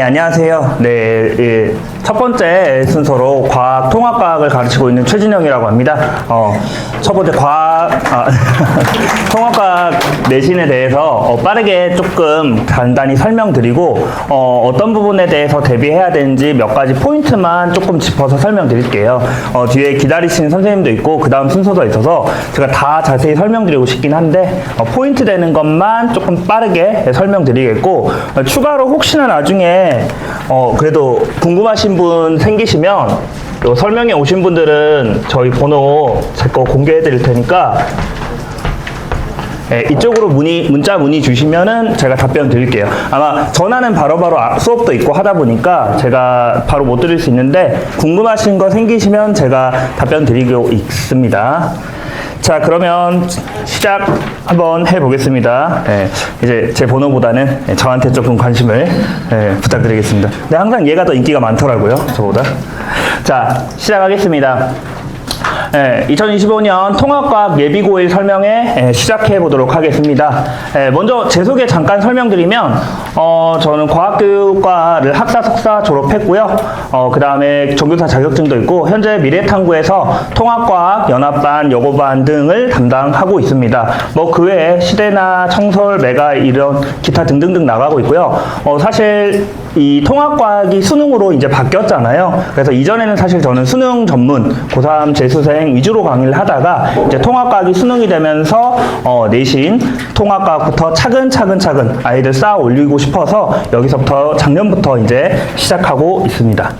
네, 안녕하세요. 네, 예, 첫 번째 순서로 과학 통합과학을 가르치고 있는 최진영이라고 합니다. 어, 첫 번째 과학 아, 통합과학 내신에 대해서 어, 빠르게 조금 간단히 설명드리고 어, 떤 부분에 대해서 대비해야 되는지 몇 가지 포인트만 조금 짚어서 설명드릴게요. 어, 뒤에 기다리시는 선생님도 있고 그 다음 순서가 있어서 제가 다 자세히 설명드리고 싶긴 한데 어, 포인트 되는 것만 조금 빠르게 설명드리겠고 어, 추가로 혹시나 나중에 어, 그래도 궁금하신 분 생기시면 요 설명에 오신 분들은 저희 번호 제 거 공개해 드릴 테니까 예, 이쪽으로 문의, 문자 문의 주시면은 제가 답변 드릴게요. 아마 전화는 바로바로 아- 수업도 있고 하다 보니까 제가 바로 못 드릴 수 있는데 궁금하신 거 생기시면 제가 답변 드리고 있습니다. 자, 그러면 시작 한번 해보겠습니다. 예, 이제 제 번호보다는 예, 저한테 조금 관심을 예, 부탁드리겠습니다. 근데 항상 얘가 더 인기가 많더라고요, 저보다. 자, 시작하겠습니다. 예, 2025년 통합과학 예비고일 설명회 예, 시작해 보도록 하겠습니다. 예, 먼저 제 소개 잠깐 설명드리면 어, 저는 과학교육과를 학사 석사 졸업했고요. 어, 그 다음에 전교사 자격증도 있고 현재 미래탐구에서 통합과학 연합반 여고반 등을 담당하고 있습니다. 뭐 그 외에 시대나 청설 메가 이런 기타 등등등 나가고 있고요. 어, 사실 이 통합과학이 수능으로 이제 바뀌었잖아요. 그래서 이전에는 사실 저는 수능 전문 고3 재수생 위주로 강의를 하다가 이제 통합과학이 수능이 되면서 어, 내신 통합과학부터 차근차근 차근 아이들 쌓아 올리고 싶어서 여기서부터 작년부터 이제 시작하고 있습니다.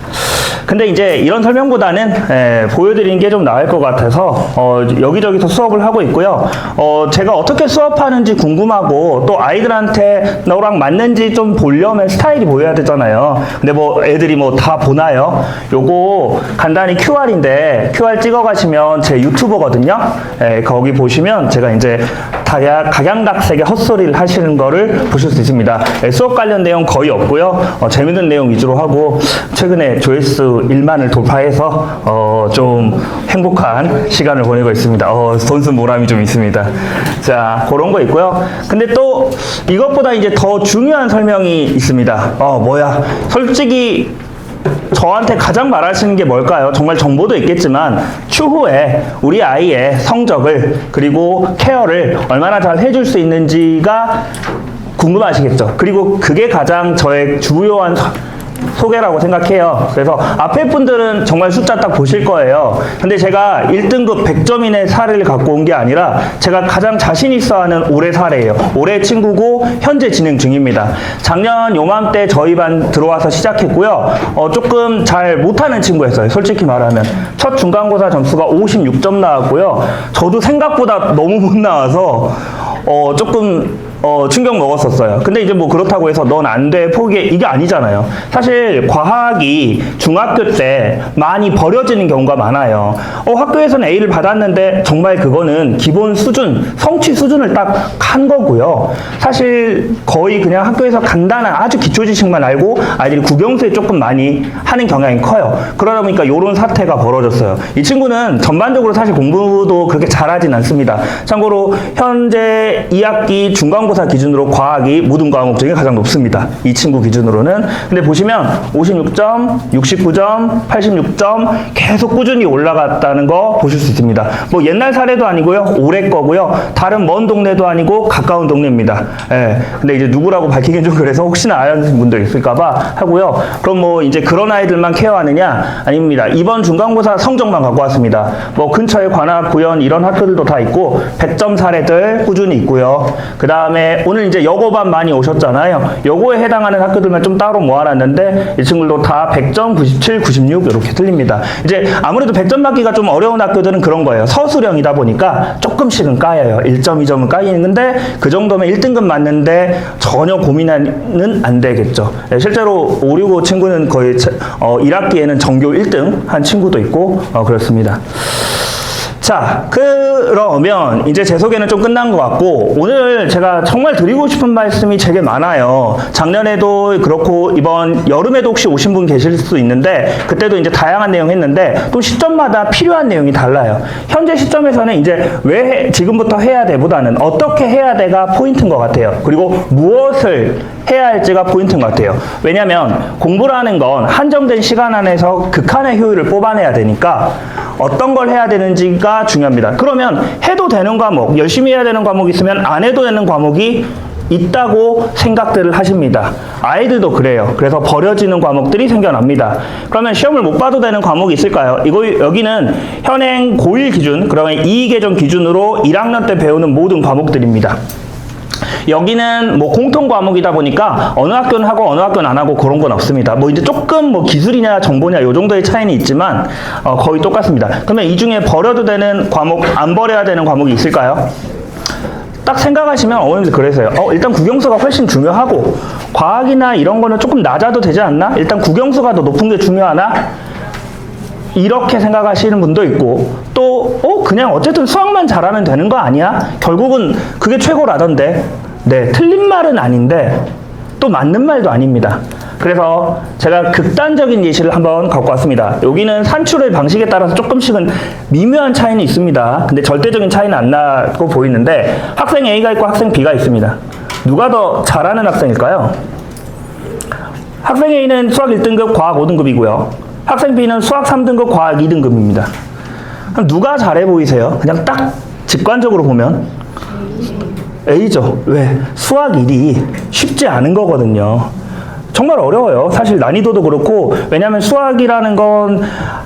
근데 이제 이런 설명보다는 에, 보여드리는 게 좀 나을 것 같아서 어, 여기저기서 수업을 하고 있고요. 어, 제가 어떻게 수업하는지 궁금하고 또 아이들한테 너랑 맞는지 좀 보려면 스타일이 보여야 되잖아요. 근데 뭐 애들이 뭐 다 보나요? 요거 간단히 QR인데 QR 찍어 가시면 제 유튜버거든요. 에, 거기 보시면 제가 이제 다야 각양각색의 헛소리를 하시는 거를 보실 수 있습니다. 에, 수업 관련 내용 거의 없고요. 어, 재밌는 내용 위주로 하고 최근에 조회수 1만을 돌파해서 어, 좀 행복한 시간을 보내고 있습니다. 어, 돈쓴 보람이 좀 있습니다. 자, 그런 거 있고요. 근데 또 이것보다 이제 더 중요한 설명이 있습니다. 어, 뭐야. 솔직히 저한테 가장 말하시는 게 뭘까요? 정말 정보도 있겠지만 추후에 우리 아이의 성적을 그리고 케어를 얼마나 잘 해줄 수 있는지가 궁금하시겠죠. 그리고 그게 가장 저의 주요한 서- 소개라고 생각해요. 그래서 앞에 분들은 정말 숫자 딱 보실 거예요. 근데 제가 1등급 100점인의 사례를 갖고 온 게 아니라 제가 가장 자신 있어 하는 올해 사례예요. 올해 친구고 현재 진행 중입니다. 작년 요맘때 저희 반 들어와서 시작했고요. 어, 조금 잘 못하는 친구였어요. 솔직히 말하면. 첫 중간고사 점수가 56점 나왔고요. 저도 생각보다 너무 못 나와서 어, 조금 어, 충격 먹었었어요. 근데 이제 뭐 그렇다고 해서 넌 안 돼, 포기해. 이게 아니잖아요. 사실 과학이 중학교 때 많이 버려지는 경우가 많아요. 어, 학교에서는 A를 받았는데 정말 그거는 기본 수준, 성취 수준을 딱 한 거고요. 사실 거의 그냥 학교에서 간단한 아주 기초 지식만 알고 아이들이 국영수에 조금 많이 하는 경향이 커요. 그러다 보니까 이런 사태가 벌어졌어요. 이 친구는 전반적으로 사실 공부도 그렇게 잘하진 않습니다. 참고로 현재 2학기 중간 고사 기준으로 과학이 모든 과목 중에 가장 높습니다. 이 친구 기준으로는. 근데 보시면 56점, 69점, 86점 계속 꾸준히 올라갔다는 거 보실 수 있습니다. 뭐 옛날 사례도 아니고요. 올해 거고요. 다른 먼 동네도 아니고 가까운 동네입니다. 예. 근데 이제 누구라고 밝히긴 좀 그래서 혹시나 아는 분들 있을까봐 하고요. 그럼 뭐 이제 그런 아이들만 케어하느냐? 아닙니다. 이번 중간고사 성적만 갖고 왔습니다. 뭐 근처에 관악, 구현 이런 학교들도 다 있고 100점 사례들 꾸준히 있고요. 그 다음에 오늘 이제 여고반 많이 오셨잖아요. 여고에 해당하는 학교들만 좀 따로 모아놨는데 이 친구들도 다 100점, 97, 96 이렇게 틀립니다. 이제 아무래도 100점 맞기가 좀 어려운 학교들은 그런 거예요. 서술형이다 보니까 조금씩은 까여요. 1점, 2점은 까이는데 그 정도면 1등급 맞는데 전혀 고민은 안 되겠죠. 예, 실제로 565 친구는 거의 차- 어, 1학기에는 전교 1등 한 친구도 있고 어, 그렇습니다. 자, 그러면 이제 제 소개는 좀 끝난 것 같고 오늘 제가 정말 드리고 싶은 말씀이 되게 많아요. 작년에도 그렇고 이번 여름에도 혹시 오신 분 계실 수 있는데 그때도 이제 다양한 내용 했는데 또 시점마다 필요한 내용이 달라요. 현재 시점에서는 이제 왜 해- 지금부터 해야 돼보다는 어떻게 해야 돼가 포인트인 것 같아요. 그리고 무엇을 해야 할지가 포인트인 것 같아요. 왜냐하면 공부라는 건 한정된 시간 안에서 극한의 효율을 뽑아내야 되니까 어떤 걸 해야 되는지가 중요합니다. 그러면 해도 되는 과목, 열심히 해야 되는 과목이 있으면 안 해도 되는 과목이 있다고 생각들을 하십니다. 아이들도 그래요. 그래서 버려지는 과목들이 생겨납니다. 그러면 시험을 못 봐도 되는 과목이 있을까요? 이거 여기는 현행 고1 기준, 그러면 2계정 기준으로 1학년 때 배우는 모든 과목들입니다. 여기는 뭐 공통 과목이다 보니까 어느 학교는 하고 어느 학교는 안 하고 그런 건 없습니다. 뭐 이제 조금 뭐 기술이냐 정보냐 요 정도의 차이는 있지만 어, 거의 똑같습니다. 그러면 이 중에 버려도 되는 과목, 안 버려야 되는 과목이 있을까요? 딱 생각하시면 어머님들 그러세요. 어, 일단 국영수가 훨씬 중요하고 과학이나 이런 거는 조금 낮아도 되지 않나? 일단 국영수가 더 높은 게 중요하나? 이렇게 생각하시는 분도 있고 또 어, 그냥 어쨌든 수학만 잘하면 되는 거 아니야? 결국은 그게 최고라던데. 네, 틀린 말은 아닌데 또 맞는 말도 아닙니다. 그래서 제가 극단적인 예시를 한번 갖고 왔습니다. 여기는 산출의 방식에 따라서 조금씩은 미묘한 차이는 있습니다. 근데 절대적인 차이는 안 나고 보이는데 학생 A가 있고 학생 B가 있습니다. 누가 더 잘하는 학생일까요? 학생 A는 수학 1등급, 과학 5등급이고요. 학생 B는 수학 3등급, 과학 2등급입니다. 그럼 누가 잘해 보이세요? 그냥 딱 직관적으로 보면 A죠. 왜? 수학 1이 쉽지 않은 거거든요. 정말 어려워요. 사실 난이도도 그렇고 왜냐하면 수학이라는 건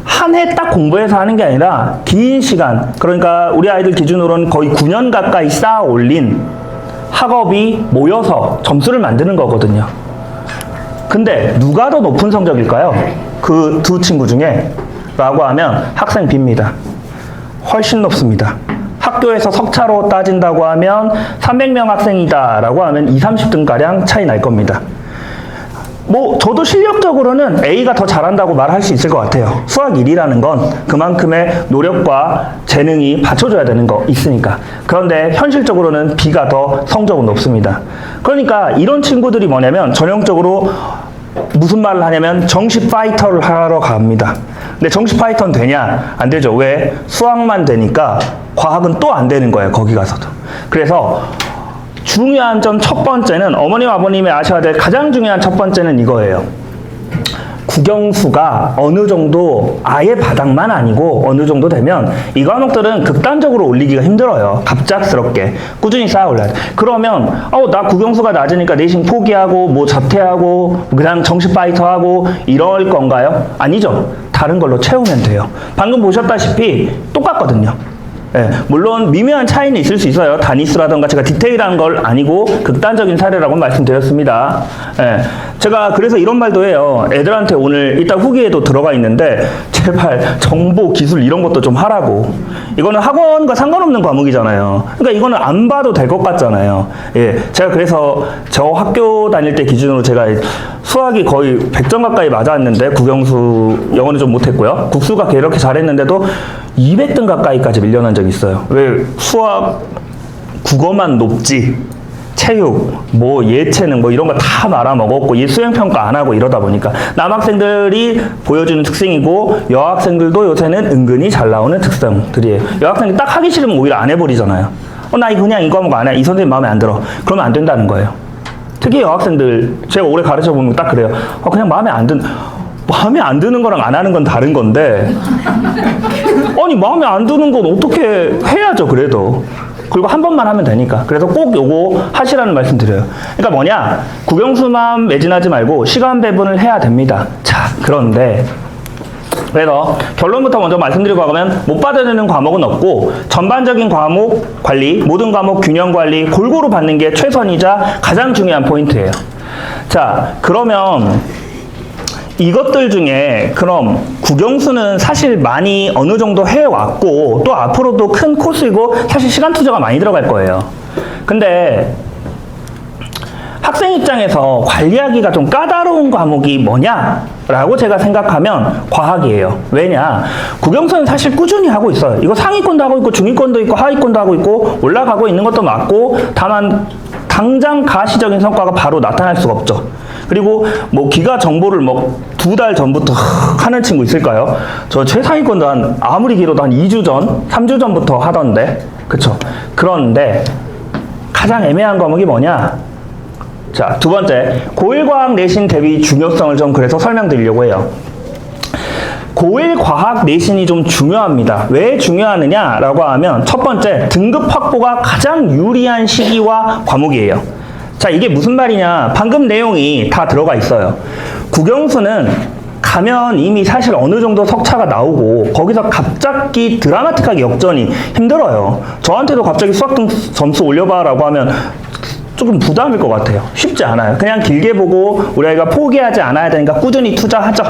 한 해 딱 공부해서 하는 게 아니라 긴 시간 그러니까 우리 아이들 기준으로는 거의 9년 가까이 쌓아 올린 학업이 모여서 점수를 만드는 거거든요. 근데 누가 더 높은 성적일까요? 그 두 친구 중에 라고 하면 학생 B입니다. 훨씬 높습니다. 학교에서 석차로 따진다고 하면 300명 학생이다 라고 하면 2, 30등가량 차이 날 겁니다. 뭐 저도 실력적으로는 A가 더 잘한다고 말할 수 있을 것 같아요. 수학 1이라는 건 그만큼의 노력과 재능이 받쳐줘야 되는 거 있으니까. 그런데 현실적으로는 B가 더 성적은 높습니다. 그러니까 이런 친구들이 뭐냐면 전형적으로 무슨 말을 하냐면 정시 파이터를 하러 갑니다. 근데 정시 파이터는 되냐? 안 되죠. 왜? 수학만 되니까 과학은 또 안 되는 거예요. 거기 가서도. 그래서 중요한 점 첫 번째는 어머님 아버님이 아셔야 될 가장 중요한 첫 번째는 이거예요. 국영수가 어느 정도 아예 바닥만 아니고 어느 정도 되면 이 과목들은 극단적으로 올리기가 힘들어요. 갑작스럽게 꾸준히 쌓아 올라야 돼. 그러면 어나 국영수가 낮으니까 내신 포기하고 뭐 자퇴하고 그냥 정시 파이터 하고 이럴 건가요? 아니죠. 다른 걸로 채우면 돼요. 방금 보셨다시피 똑같거든요. 예, 물론 미묘한 차이는 있을 수 있어요. 다니스라던가 제가 디테일한 걸 아니고 극단적인 사례라고 말씀드렸습니다. 예, 제가 그래서 이런 말도 해요. 애들한테 오늘 이따 후기에도 들어가 있는데 제발 정보, 기술 이런 것도 좀 하라고. 이거는 학원과 상관없는 과목이잖아요. 그러니까 이거는 안 봐도 될 것 같잖아요. 예, 제가 그래서 저 학교 다닐 때 기준으로 제가 수학이 거의 100점 가까이 맞았는데 국영수 영어는 좀 못했고요. 국수가 이렇게 잘했는데도 200등 가까이까지 밀려난 적이 있어요. 왜 수학 국어만 높지 체육, 뭐 예체능 뭐 이런 거 다 말아먹었고 이 수행 평가 안 하고 이러다 보니까 남학생들이 보여주는 특징이고 여학생들도 요새는 은근히 잘 나오는 특성들이에요. 여학생이 딱 하기 싫으면 오히려 안 해버리잖아요. 어, 나 이거 그냥 이 과목 안 해. 이 선생님 마음에 안 들어. 그러면 안 된다는 거예요. 특히 여학생들 제가 오래 가르쳐 보면 딱 그래요. 어, 그냥 마음에 안 든. 마음에 안 드는 거랑 안 하는 건 다른 건데 아니 마음에 안 드는 건 어떻게 해야죠 그래도 그리고 한 번만 하면 되니까. 그래서 꼭 요거 하시라는 말씀 드려요. 그러니까 뭐냐? 국영수만 매진하지 말고 시간 배분을 해야 됩니다. 자 그런데 그래서 결론부터 먼저 말씀드리고 가면 못 받아내는 과목은 없고 전반적인 과목 관리, 모든 과목 균형 관리 골고루 받는 게 최선이자 가장 중요한 포인트예요. 자, 그러면 이것들 중에 그럼 국영수는 사실 많이 어느 정도 해왔고 또 앞으로도 큰 코스이고 사실 시간 투자가 많이 들어갈 거예요. 근데 학생 입장에서 관리하기가 좀 까다로운 과목이 뭐냐라고 제가 생각하면 과학이에요. 왜냐? 국영수는 사실 꾸준히 하고 있어요. 이거 상위권도 하고 있고 중위권도 있고 하위권도 하고 있고 올라가고 있는 것도 맞고 다만 당장 가시적인 성과가 바로 나타날 수가 없죠. 그리고 뭐 기가 정보를 뭐 두 달 전부터 하는 친구 있을까요? 저 최상위권도 한 아무리 길어도 한 2주 전, 3주 전부터 하던데. 그쵸? 그런데 가장 애매한 과목이 뭐냐? 자, 두 번째. 고1과학 내신 대비 중요성을 좀 그래서 설명드리려고 해요. 고1 과학 내신이 좀 중요합니다. 왜 중요하느냐라고 하면 첫 번째, 등급 확보가 가장 유리한 시기와 과목이에요. 자, 이게 무슨 말이냐? 방금 내용이 다 들어가 있어요. 국영수는 가면 이미 사실 어느 정도 석차가 나오고 거기서 갑자기 드라마틱하게 역전이 힘들어요. 저한테도 갑자기 수학 등 점수 올려봐라고 하면 조금 부담일 것 같아요. 쉽지 않아요. 그냥 길게 보고 우리 아이가 포기하지 않아야 되니까 꾸준히 투자하죠.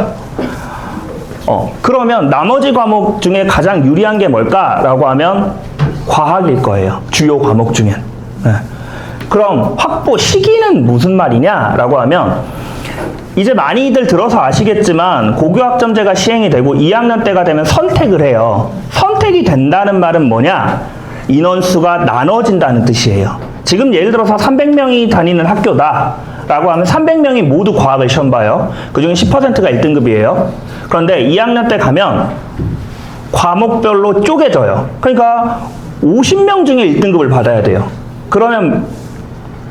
어, 그러면 나머지 과목 중에 가장 유리한 게 뭘까라고 하면 과학일 거예요. 주요 과목 중엔. 네. 그럼 확보 시기는 무슨 말이냐라고 하면 이제 많이들 들어서 아시겠지만 고교학점제가 시행이 되고 2학년 때가 되면 선택을 해요. 선택이 된다는 말은 뭐냐? 인원수가 나눠진다는 뜻이에요. 지금 예를 들어서 300명이 다니는 학교다. 라고 하면 300명이 모두 과학을 시험 봐요. 그 중에 10%가 1등급이에요. 그런데 2학년 때 가면 과목별로 쪼개져요. 그러니까 50명 중에 1등급을 받아야 돼요. 그러면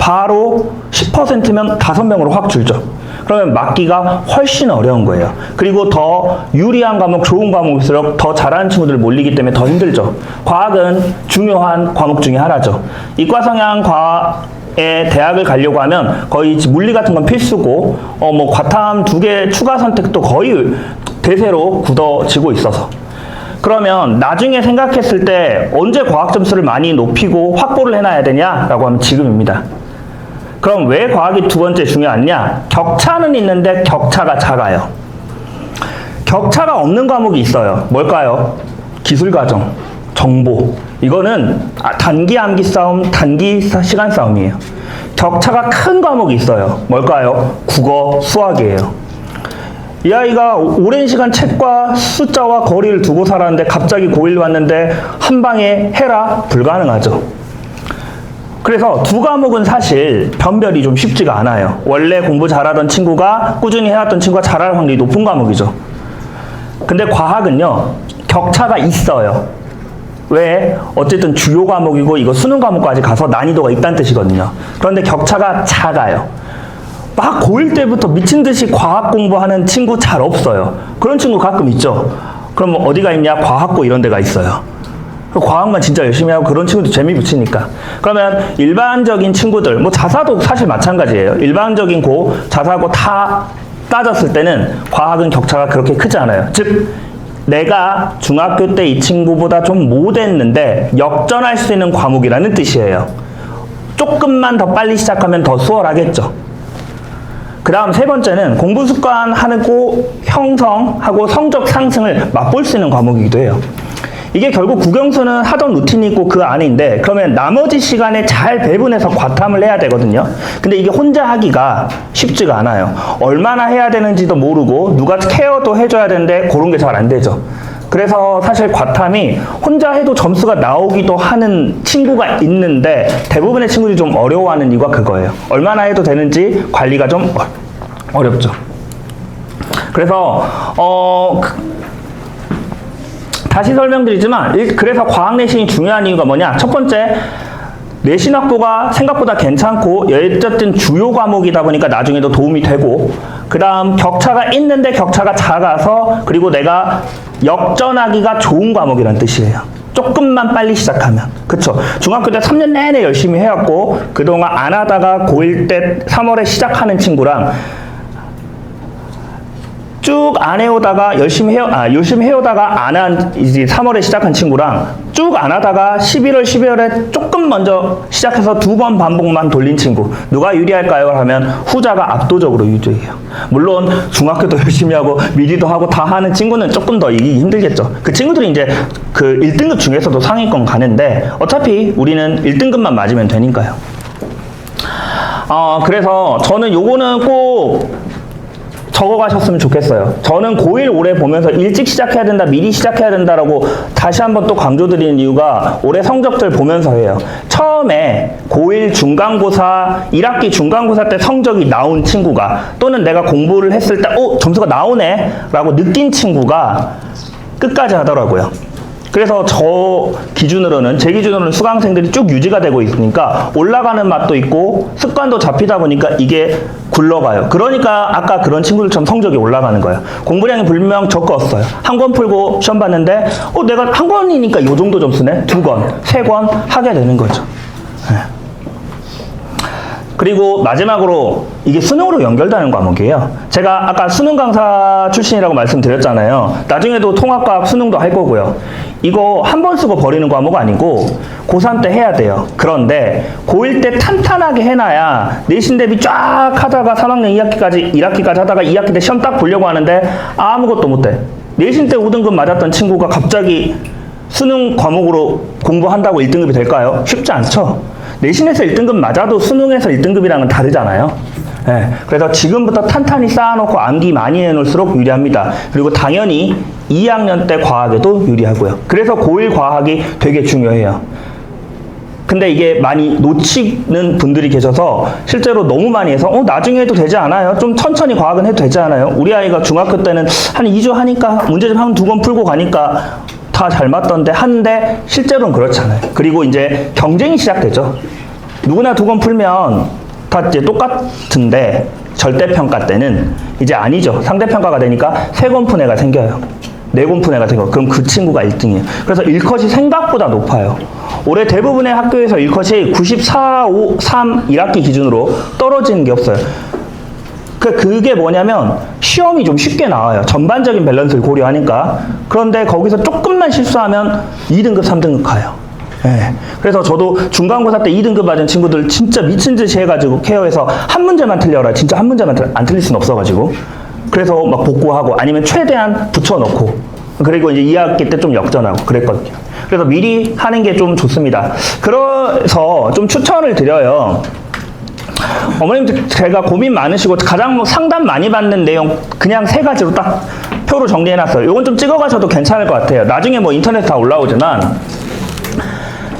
바로 10%면 5명으로 확 줄죠. 그러면 맞기가 훨씬 어려운 거예요. 그리고 더 유리한 과목, 좋은 과목일수록 더 잘하는 친구들 몰리기 때문에 더 힘들죠. 과학은 중요한 과목 중에 하나죠. 이과 성향 과에 대학을 가려고 하면 거의 물리 같은 건 필수고, 어, 뭐, 과탐 두 개 추가 선택도 거의 대세로 굳어지고 있어서. 그러면 나중에 생각했을 때 언제 과학 점수를 많이 높이고 확보를 해놔야 되냐라고 하면 지금입니다. 그럼 왜 과학이 두 번째 중요하냐? 격차는 있는데 격차가 작아요. 격차가 없는 과목이 있어요. 뭘까요? 기술 과정, 정보. 이거는 아, 단기 암기 싸움, 단기 사- 시간 싸움이에요. 격차가 큰 과목이 있어요. 뭘까요? 국어, 수학이에요. 이 아이가 오- 오랜 시간 책과 숫자와 거리를 두고 살았는데 갑자기 고1 왔는데 한 방에 해라? 불가능하죠. 그래서 두 과목은 사실 변별이 좀 쉽지가 않아요. 원래 공부 잘하던 친구가 꾸준히 해왔던 친구가 잘할 확률이 높은 과목이죠. 근데 과학은요, 격차가 있어요. 왜? 어쨌든 주요 과목이고 이거 수능 과목까지 가서 난이도가 있다는 뜻이거든요. 그런데 격차가 작아요. 막 고1 때부터 미친 듯이 과학 공부하는 친구 잘 없어요. 그런 친구 가끔 있죠. 그럼 어디가 있냐? 과학고 이런 데가 있어요. 그 과학만 진짜 열심히 하고 그런 친구도 재미 붙이니까. 그러면 일반적인 친구들, 뭐 자사도 사실 마찬가지예요. 일반적인 고, 자사고 다 따졌을 때는 과학은 격차가 그렇게 크지 않아요. 즉, 내가 중학교 때 이 친구보다 좀 못했는데 역전할 수 있는 과목이라는 뜻이에요. 조금만 더 빨리 시작하면 더 수월하겠죠. 그 다음 세 번째는 공부 습관 하고 형성하고 성적 상승을 맛볼 수 있는 과목이기도 해요. 이게 결국 국영수는 하던 루틴이 있고 그 안인데 그러면 나머지 시간에 잘 배분해서 과탐을 해야 되거든요. 근데 이게 혼자 하기가 쉽지가 않아요. 얼마나 해야 되는지도 모르고 누가 케어도 해줘야 되는데 그런 게 잘 안 되죠. 그래서 사실 과탐이 혼자 해도 점수가 나오기도 하는 친구가 있는데 대부분의 친구들이 좀 어려워하는 이유가 그거예요. 얼마나 해도 되는지 관리가 좀 어- 어렵죠. 그래서 어 그- 다시 설명드리지만 일- 그래서 과학 내신이 중요한 이유가 뭐냐? 첫 번째 내신 확보가 생각보다 괜찮고 어쨌든 주요 과목이다 보니까 나중에도 도움이 되고 그 다음 격차가 있는데 격차가 작아서 그리고 내가 역전하기가 좋은 과목이라는 뜻이에요. 조금만 빨리 시작하면 그쵸 중학교 때 3년 내내 열심히 해왔고 그동안 안 하다가 고1 때 3월에 시작하는 친구랑 쭉 안 해오다가 열심히 해오, 아, 열심히 해오다가 안 한, 이제 3월에 시작한 친구랑 쭉 안 하다가 11월, 12월에 조금 먼저 시작해서 두 번 반복만 돌린 친구. 누가 유리할까요? 하면 후자가 압도적으로 유리해요. 물론 중학교도 열심히 하고 미리도 하고 다 하는 친구는 조금 더 이기기 힘들겠죠. 그 친구들이 이제 그 1등급 중에서도 상위권 가는데 어차피 우리는 1등급만 맞으면 되니까요. 어, 그래서 저는 요거는 꼭 적어 가셨으면 좋겠어요. 저는 고1 올해 보면서 일찍 시작해야 된다, 미리 시작해야 된다라고 다시 한번 또 강조드리는 이유가 올해 성적들 보면서 해요. 처음에 고1 중간고사, 1학기 중간고사 때 성적이 나온 친구가 또는 내가 공부를 했을 때, 어, 점수가 나오네? 라고 느낀 친구가 끝까지 하더라고요. 그래서 저 기준으로는 제 기준으로는 수강생들이 쭉 유지가 되고 있으니까 올라가는 맛도 있고 습관도 잡히다 보니까 이게 굴러가요. 그러니까 아까 그런 친구들처럼 성적이 올라가는 거예요. 공부량이 분명 적었어요. 한 권 풀고 시험 봤는데 어 내가 한 권이니까 이 정도 점수네. 두 권, 세 권 하게 되는 거죠. 네. 그리고 마지막으로 이게 수능으로 연결되는 과목이에요. 제가 아까 수능 강사 출신이라고 말씀드렸잖아요. 나중에도 통합과학 수능도 할 거고요. 이거 한 번 쓰고 버리는 과목 아니고 고3 때 해야 돼요. 그런데 고1 때 탄탄하게 해놔야 내신 대비 쫙 하다가 3학년 2학기까지 1학기까지 하다가 2학기 때 시험 딱 보려고 하는데 아무것도 못해. 내신 때 5등급 맞았던 친구가 갑자기 수능 과목으로 공부한다고 1등급이 될까요? 쉽지 않죠. 내신에서 1등급 맞아도 수능에서 1등급이랑은 다르잖아요. 예, 그래서 지금부터 탄탄히 쌓아놓고 암기 많이 해놓을수록 유리합니다. 그리고 당연히 2학년 때 과학에도 유리하고요. 그래서 고1 과학이 되게 중요해요. 근데 이게 많이 놓치는 분들이 계셔서 실제로 너무 많이 해서 어 나중에 해도 되지 않아요? 좀 천천히 과학은 해도 되지 않아요? 우리 아이가 중학교 때는 한 2주 하니까 문제집 한두번 풀고 가니까 다 잘 맞던데 하는데 실제로는 그렇지 않아요. 그리고 이제 경쟁이 시작되죠. 누구나 두 권 풀면 다 이제 똑같은데 절대평가 때는 이제 아니죠. 상대평가가 되니까 세권푼 애가 생겨요. 네 애가 생겨. 그럼 그 친구가 1등이에요. 그래서 일컷이 생각보다 높아요. 올해 대부분의 학교에서 일컷이 94, 5, 3, 1학기 기준으로 떨어지는 게 없어요. 그 그게 뭐냐면 시험이 좀 쉽게 나와요. 전반적인 밸런스를 고려하니까. 그런데 거기서 조금만 실수하면 2등급, 3등급 가요. 예. 그래서 저도 중간고사 때 2등급 맞은 친구들 진짜 미친 듯이 해가지고 케어해서 한 문제만 틀려라. 진짜 한 문제만 틀- 안 틀릴 수는 없어가지고. 그래서 막 복구하고 아니면 최대한 붙여놓고. 그리고 이제 2학기 때 좀 역전하고 그랬거든요. 그래서 미리 하는 게 좀 좋습니다. 그래서 좀 추천을 드려요. 어머님 제가 고민 많으시고 가장 뭐 상담 많이 받는 내용 그냥 세 가지로 딱 표로 정리해놨어요. 이건 좀 찍어가셔도 괜찮을 것 같아요. 나중에 뭐 인터넷 다 올라오지만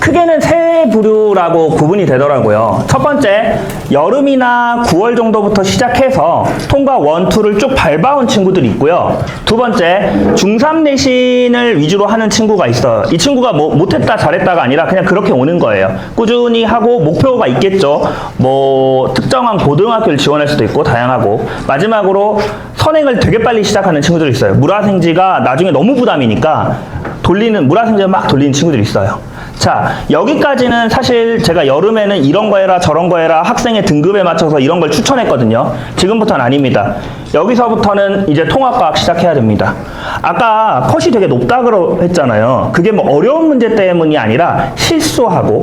크게는 세 부류라고 구분이 되더라고요. 첫 번째, 여름이나 9월 정도부터 시작해서 통과 1, 2를 쭉 밟아온 친구들이 있고요. 두 번째, 중3 내신을 위주로 하는 친구가 있어요. 이 친구가 뭐 못했다 잘했다가 아니라 그냥 그렇게 오는 거예요. 꾸준히 하고 목표가 있겠죠. 뭐 특정한 고등학교를 지원할 수도 있고 다양하고 마지막으로 선행을 되게 빨리 시작하는 친구들이 있어요. 물화생지가 나중에 너무 부담이니까 돌리는 물화생지를 막 돌리는 친구들이 있어요. 자, 여기까지는 사실 제가 여름에는 이런 거 해라 저런 거 해라 학생의 등급에 맞춰서 이런 걸 추천했거든요. 지금부터는 아닙니다. 여기서부터는 이제 통합과학 시작해야 됩니다. 아까 컷이 되게 높다 그러 했잖아요. 그게 뭐 어려운 문제 때문이 아니라 실수하고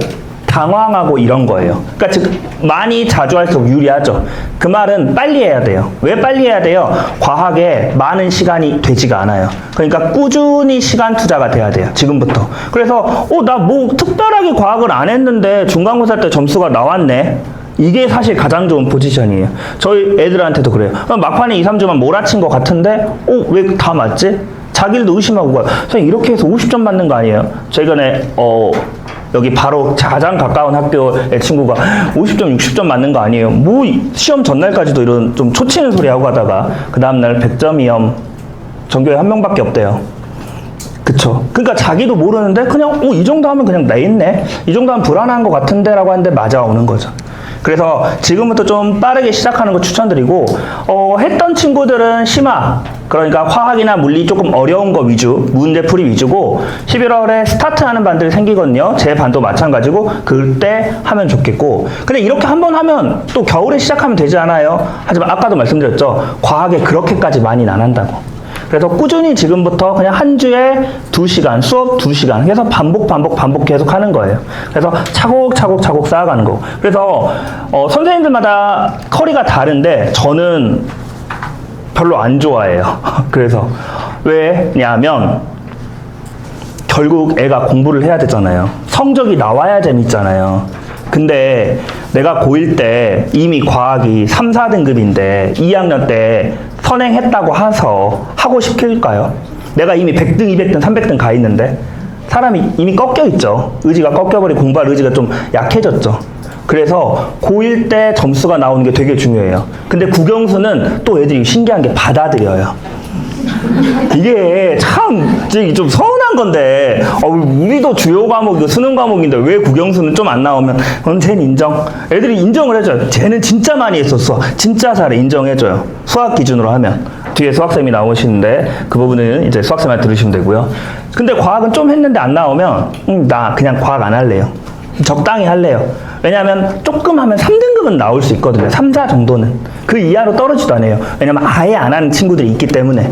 당황하고 이런 거예요. 그러니까 즉 많이 자주 할수록 유리하죠. 그 말은 빨리 해야 돼요. 왜 빨리 해야 돼요? 과학에 많은 시간이 되지가 않아요. 그러니까 꾸준히 시간 투자가 돼야 돼요. 지금부터. 그래서 어 나 뭐 특별하게 과학을 안 했는데 중간고사 때 점수가 나왔네. 이게 사실 가장 좋은 포지션이에요. 저희 애들한테도 그래요. 그럼 막판에 2, 3주만 몰아친 것 같은데, 어, 왜 다 맞지? 자기들도 의심하고 가요. 선생님, 이렇게 해서 50점 맞는 거 아니에요? 최근에, 어, 여기 바로 가장 가까운 학교의 친구가 50점, 60점 맞는 거 아니에요? 뭐, 시험 전날까지도 이런 좀 초치는 소리 하고 가다가, 그 다음날 100점이염, 전교에 한 명밖에 없대요. 그쵸. 그러니까 자기도 모르는데 그냥 어, 이 정도 하면 그냥 내 있네. 이 정도 하면 불안한 것 같은데 라고 하는데 맞아오는 거죠. 그래서 지금부터 좀 빠르게 시작하는 거 추천드리고 어, 했던 친구들은 심화 그러니까 화학이나 물리 조금 어려운 거 위주 문제 풀이 위주고 11월에 스타트하는 반들이 생기거든요. 제 반도 마찬가지고 그때 하면 좋겠고. 근데 이렇게 한 번 하면 또 겨울에 시작하면 되지 않아요? 하지만 아까도 말씀드렸죠. 과학에 그렇게까지 많이는 안 한다고. 그래서 꾸준히 지금부터 그냥 한 주에 두시간 수업 두시간 해서 반복, 반복, 반복 계속 하는 거예요. 그래서 차곡차곡 차곡 쌓아가는 거. 그래서, 어, 선생님들마다 커리가 다른데, 저는 별로 안 좋아해요. 그래서, 왜냐면, 결국 애가 공부를 해야 되잖아요. 성적이 나와야 재밌잖아요. 근데 내가 고1 때 이미 과학이 3, 4등급인데 2학년 때 선행했다고 해서 하고 싶을까요? 내가 이미 100등, 200등, 300등 가 있는데 사람이 이미 꺾여 있죠. 의지가 꺾여버리 공부할 의지가 좀 약해졌죠. 그래서 고1 때 점수가 나오는 게 되게 중요해요. 근데 국영수는 또 애들이 신기한 게 받아들여요. 이게 참, 좀 서운한 건데, 어, 우리도 주요 과목이고 수능 과목인데 왜 국영수는 좀 안 나오면, 그건 쟤는 인정. 애들이 인정을 해줘요. 쟤는 진짜 많이 했었어. 진짜 잘해. 인정해줘요. 수학 기준으로 하면. 뒤에 수학쌤이 나오시는데, 그 부분은 이제 수학쌤한테 들으시면 되고요. 근데 과학은 좀 했는데 안 나오면, 음, 나 그냥 과학 안 할래요. 적당히 할래요. 왜냐하면 조금 하면 3등급은 나올 수 있거든요. 3, 4 정도는. 그 이하로 떨어지도 않아요. 왜냐면 아예 안 하는 친구들이 있기 때문에.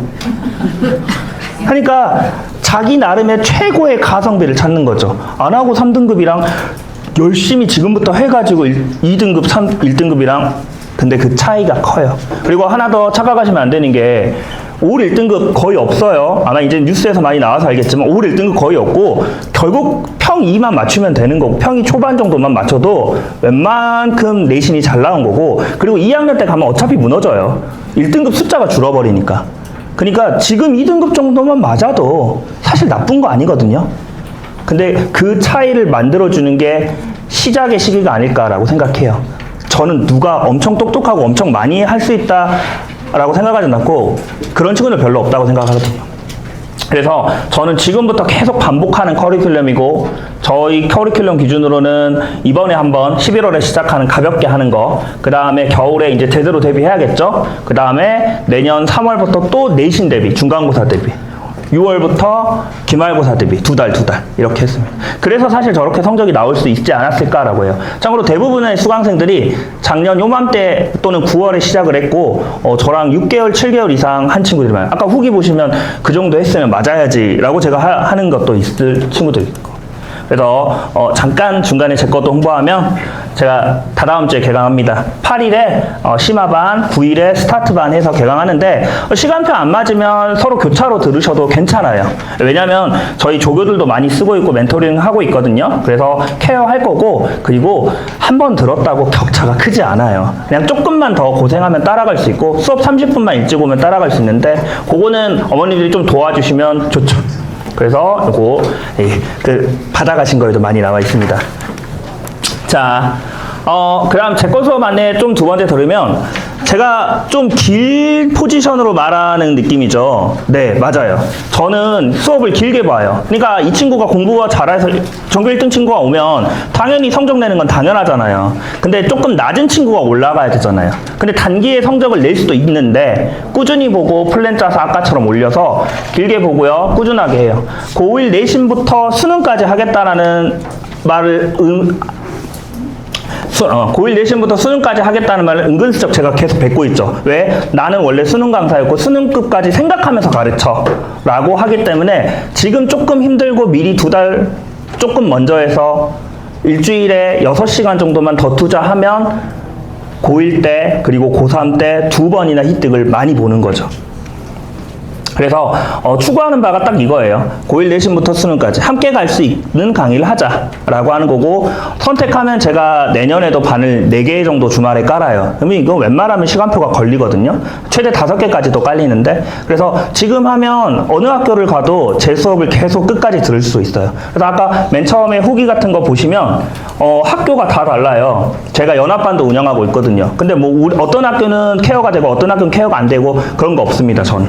하니까 자기 나름의 최고의 가성비를 찾는 거죠. 안 하고 3등급이랑 열심히 지금부터 해가지고 2 등급, 3, 1등급이랑 근데 그 차이가 커요. 그리고 하나 더 착각하시면 안 되는 게 올 1등급 거의 없어요. 아마 이제 뉴스에서 많이 나와서 알겠지만 올 1등급 거의 없고 결국 평 2만 맞추면 되는 거고 평이 초반 정도만 맞춰도 웬만큼 내신이 잘 나온 거고 그리고 2학년 때 가면 어차피 무너져요. 1등급 숫자가 줄어버리니까. 그러니까 지금 2등급 정도만 맞아도 사실 나쁜 거 아니거든요. 근데 그 차이를 만들어주는 게 시작의 시기가 아닐까라고 생각해요. 저는 누가 엄청 똑똑하고 엄청 많이 할 수 있다 라고 생각하지 않고 그런 친구들 별로 없다고 생각하거든요. 그래서 저는 지금부터 계속 반복하는 커리큘럼이고 저희 커리큘럼 기준으로는 이번에 한번 11월에 시작하는 가볍게 하는 거, 그 다음에 겨울에 이제 제대로 대비해야겠죠. 그 다음에 내년 3월부터 또 내신 대비, 중간고사 대비. 6월부터 기말고사 대비 두 달, 두 달 이렇게 했습니다. 그래서 사실 저렇게 성적이 나올 수 있지 않았을까라고 해요. 참고로 대부분의 수강생들이 작년 요맘때 또는 9월에 시작을 했고 어, 저랑 6개월, 7개월 이상 한 친구들이 많아요. 아까 후기 보시면 그 정도 했으면 맞아야지라고 제가 하, 는 것도 있을 친구들. 그래서 어, 잠깐 중간에 제 것도 홍보하면 제가 다다음 주에 개강합니다. 8일에 어, 심화반, 9일에 스타트반 해서 개강하는데 어, 시간표 안 맞으면 서로 교차로 들으셔도 괜찮아요. 왜냐하면 저희 조교들도 많이 쓰고 있고 멘토링 하고 있거든요. 그래서 케어할 거고 그리고 한 번 들었다고 격차가 크지 않아요. 그냥 조금만 더 고생하면 따라갈 수 있고 수업 30분만 일찍 오면 따라갈 수 있는데 그거는 어머니들이 좀 도와주시면 좋죠. 그래서 예, 그 받아가신 거에도 많이 나와 있습니다. 자, 어, 그 다음 제 거 수업 안내 좀두 번째 들으면 제가 좀 길 포지션으로 말하는 느낌이죠. 네, 맞아요. 저는 수업을 길게 봐요. 그러니까 이 친구가 공부가 잘해서 전교 1등 친구가 오면 당연히 성적 내는 건 당연하잖아요. 근데 조금 낮은 친구가 올라가야 되잖아요. 근데 단기에 성적을 낼 수도 있는데 꾸준히 보고 플랜 짜서 아까처럼 올려서 길게 보고요. 꾸준하게 해요. 고1 내신부터 수능까지 하겠다라는 말을 음, 수, 어, 고1 내신부터 수능까지 하겠다는 말을 은근슬쩍 제가 계속 뱉고 있죠. 왜? 나는 원래 수능 강사였고 수능급까지 생각하면서 가르쳐. 라고 하기 때문에 지금 조금 힘들고 미리 두 달 조금 먼저 해서 일주일에 6시간 정도만 더 투자하면 고1 때 그리고 고3 때 두 번이나 희득을 많이 보는 거죠. 그래서 어, 추구하는 바가 딱 이거예요. 고1 내신부터 수능까지 함께 갈 수 있는 강의를 하자라고 하는 거고 선택하면 제가 내년에도 반을 4개 정도 주말에 깔아요. 그러면 이거 웬만하면 시간표가 걸리거든요. 최대 5개까지도 깔리는데 그래서 지금 하면 어느 학교를 가도 제 수업을 계속 끝까지 들을 수 있어요. 그래서 아까 맨 처음에 후기 같은 거 보시면 어, 학교가 다 달라요. 제가 연합반도 운영하고 있거든요. 근데 뭐 우리- 어떤 학교는 케어가 되고 어떤 학교는 케어가 안 되고 그런 거 없습니다. 저는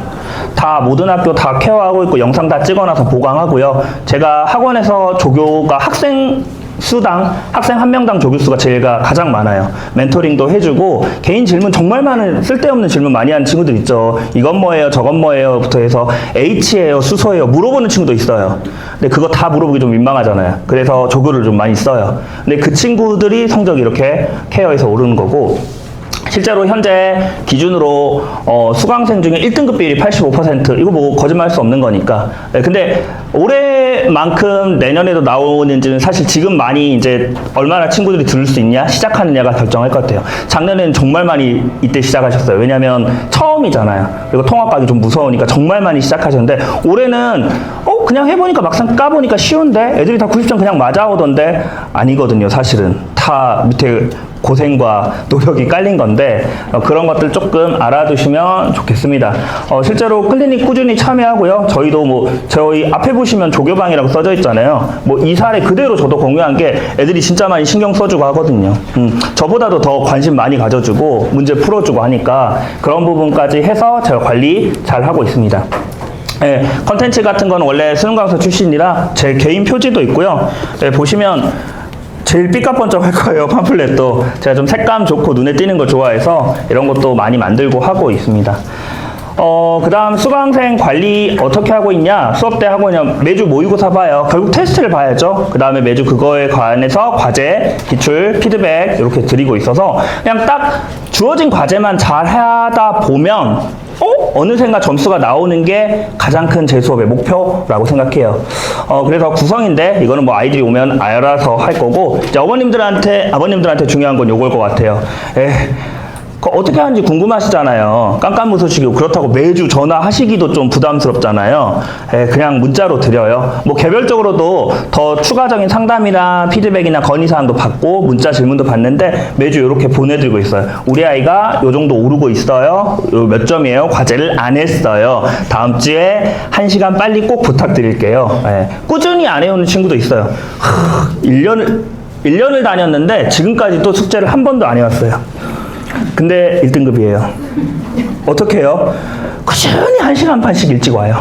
다 모든 학교 다 케어하고 있고 영상 다 찍어놔서 보강하고요. 제가 학원에서 조교가 학생 수당 학생 한 명당 조교 수가 제가 가장 많아요. 멘토링도 해주고 개인 질문 정말 많은 쓸데없는 질문 많이 하는 친구들 있죠. 이건 뭐예요, 저건 뭐예요부터 해서 H예요, 수소예요 물어보는 친구도 있어요. 근데 그거 다 물어보기 좀 민망하잖아요. 그래서 조교를 좀 많이 써요. 근데 그 친구들이 성적이 이렇게 케어해서 오르는 거고. 실제로 현재 기준으로 어, 수강생 중에 1등급 비율이 85% 이거 뭐 거짓말할 수 없는 거니까. 네, 근데 올해만큼 내년에도 나오는지는 사실 지금 많이 이제 얼마나 친구들이 들을 수 있냐 시작하느냐가 결정할 것 같아요. 작년에는 정말 많이 이때 시작하셨어요. 왜냐하면 처음이잖아요. 그리고 통합하기 좀 무서우니까 정말 많이 시작하셨는데 올해는 어 그냥 해보니까 막상 까보니까 쉬운데 애들이 다 90점 그냥 맞아오던데 아니거든요. 사실은 다 밑에 고생과 노력이 깔린 건데 어, 그런 것들 조금 알아두시면 좋겠습니다. 어, 실제로 클리닉 꾸준히 참여하고요. 저희도 뭐 저희 앞에 보시면 조교방이라고 써져 있잖아요. 뭐 이 사례 그대로 저도 공유한 게 애들이 진짜 많이 신경 써주고 하거든요. 음, 저보다도 더 관심 많이 가져주고 문제 풀어주고 하니까 그런 부분까지 해서 제가 관리 잘 하고 있습니다. 예, 컨텐츠 같은 건 원래 수능 강사 출신이라 제 개인 표지도 있고요. 예, 보시면 제일 삐까뻔쩍할 거예요 팜플렛도 제가 좀 색감 좋고 눈에 띄는 거 좋아해서 이런 것도 많이 만들고 하고 있습니다 어, 그 다음 수강생 관리 어떻게 하고 있냐 수업 때 하고 있냐 매주 모의고사 봐요 결국 테스트를 봐야죠 그 다음에 매주 그거에 관해서 과제 기출 피드백 이렇게 드리고 있어서 그냥 딱 주어진 과제만 잘 하다 보면 어? 어느샌가 점수가 나오는 게 가장 큰 제 수업의 목표라고 생각해요. 어, 그래서 구성인데 이거는 뭐 아이들이 오면 알아서 할 거고 이제 어머님들한테 아버님들한테 중요한 건 요걸 것 같아요. 에, 그 어떻게 하는지 궁금하시잖아요. 깜깜무소식이고 그렇다고 매주 전화하시기도 좀 부담스럽잖아요. 예, 그냥 문자로 드려요. 뭐 개별적으로도 더 추가적인 상담이나 피드백이나 건의사항도 받고 문자 질문도 받는데 매주 이렇게 보내드리고 있어요. 우리 아이가 요 정도 오르고 있어요. 요몇 점이에요? 과제를 안 했어요. 다음 주에 한 시간 빨리 꼭 부탁드릴게요. 예, 꾸준히 안 해오는 친구도 있어요. 1년을 1년을 다녔는데 지금까지 또 숙제를 한 번도 안 해왔어요. 근데 1등급이에요. 어떻게 해요? 꾸준히 1시간 반씩 일찍 와요.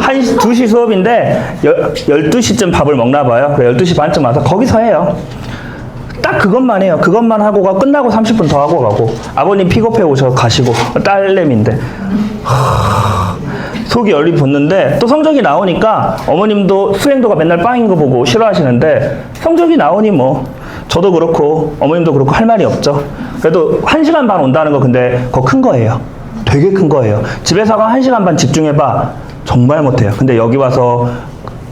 한 2시 수업인데 12시쯤 밥을 먹나 봐요. 그래 12시 반쯤 와서 거기서 해요. 딱 그것만 해요. 그것만 하고 가 끝나고 30분 더 하고 가고 아버님 픽업해 오셔 가시고 딸내미인데 하, 속이 열이 붙는데 또 성적이 나오니까 어머님도 수행도가 맨날 빵인 거 보고 싫어하시는데 성적이 나오니 뭐 저도 그렇고 어머님도 그렇고 할 말이 없죠. 그래도 한 시간 반 온다는 거 근데 그거 큰 거예요. 되게 큰 거예요. 집에서가 한 시간 반 집중해봐. 정말 못해요. 근데 여기 와서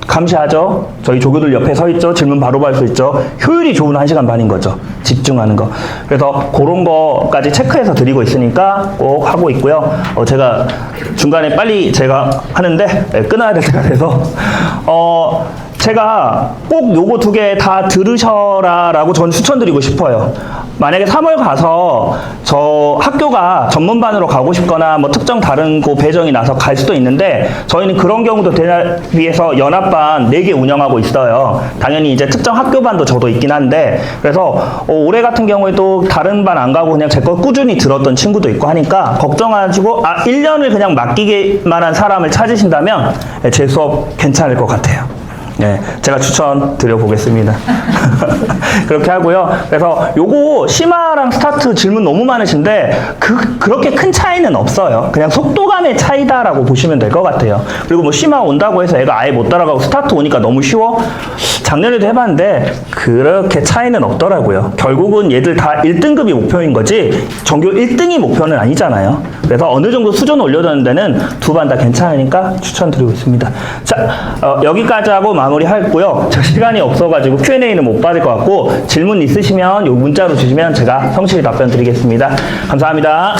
감시하죠. 저희 조교들 옆에 서 있죠. 질문 바로 받을 수 있죠. 효율이 좋은 한 시간 반인 거죠. 집중하는 거. 그래서 그런 거까지 체크해서 드리고 있으니까 꼭 하고 있고요. 어, 제가 중간에 빨리 제가 하는데 네, 끊어야 될 때가 돼서 어, 제가 꼭 요거 두 개 다 들으셔라 라고 전 추천드리고 싶어요. 만약에 3월 가서 저 학교가 전문반으로 가고 싶거나 뭐 특정 다른 곳 배정이 나서 갈 수도 있는데 저희는 그런 경우도 대비해서 연합반 4개 운영하고 있어요. 당연히 이제 특정 학교반도 저도 있긴 한데 그래서 어, 올해 같은 경우에도 다른 반 안 가고 그냥 제 거 꾸준히 들었던 친구도 있고 하니까 걱정하시고 아 1년을 그냥 맡기게만 한 사람을 찾으신다면 예, 제 수업 괜찮을 것 같아요. 네, 제가 추천 드려 보겠습니다. 그렇게 하고요. 그래서 요거 심화랑 스타트 질문 너무 많으신데 그 그렇게 큰 차이는 없어요. 그냥 속도감의 차이다라고 보시면 될 것 같아요. 그리고 뭐 심화 온다고 해서 애가 아예 못 따라가고 스타트 오니까 너무 쉬워? 작년에도 해봤는데 그렇게 차이는 없더라고요. 결국은 얘들 다 1등급이 목표인 거지 전교 1등이 목표는 아니잖아요. 그래서 어느 정도 수준 올려주는 데는 두 반 다 괜찮으니까 추천드리고 있습니다. 자, 어, 여기까지 하고 마무리 하고요. 저 시간이 없어가지고 Q&A는 못 받을 것 같고 질문 있으시면 요 문자로 주시면 제가 성실히 답변 드리겠습니다. 감사합니다.